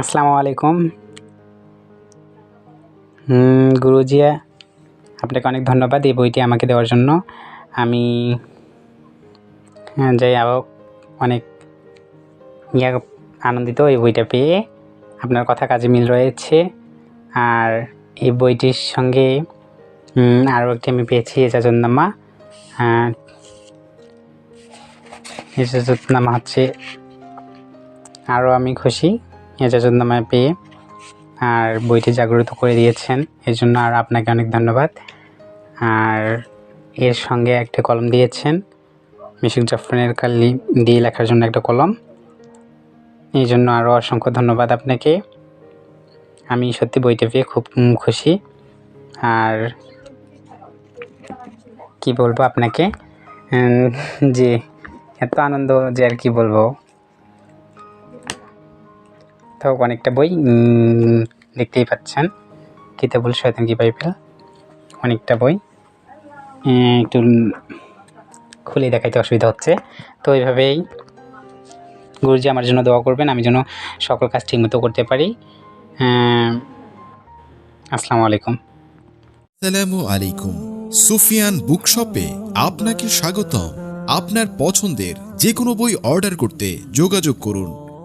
আসসালামু আলাইকুম। হুম, গুরুজি আপনাকে অনেক ধন্যবাদ এই বইটি আমাকে দেওয়ার জন্য। আমি হ্যাঁ, যাই হোক অনেক ইয়া আনন্দিত এই বইটা পেয়ে। আপনার কথা কাজে মিল রয়েছে। আর এই বইটির সঙ্গে আরও একটি আমি পেয়েছি এজাজতনামা। হ্যাঁ এজাজতনামা হচ্ছে আরও আমি খুশি। এজাজতনামা পেয়ে আর বইটি জাগ্রত করে দিয়েছেন। এর জন্য আর আপনাকে অনেক ধন্যবাদ। আর এর সঙ্গে একটা কলম দিয়েছেন। মিশুক জাফরানের কালি দিয়ে লেখার জন্য একটা কলম। এই জন্য আরও অসংখ্য ধন্যবাদ আপনাকে। আমি সত্যি বইটা পেয়ে খুব খুশি। আর কি বলব আপনাকে? যে এত আনন্দ যে আর কি বলব। তো অনেকটা বই দেখতেই পাচ্ছেন। কিতাবুল শয়তান কি বাইবেল? অনেকটা বই। একটু খুলে দেখাইতে অসুবিধা হচ্ছে। তো এইভাবেই গুরুজি আমার জন্য দোয়া করবেন, আমি যেন সকল কাজ ঠিকমতো করতে পারি। আসসালামু আলাইকুম। আসসালামু আলাইকুম। সুফিয়ান বুকশপে আপনাকে স্বাগতম। আপনার পছন্দের যে কোনো বই অর্ডার করতে যোগাযোগ করুন।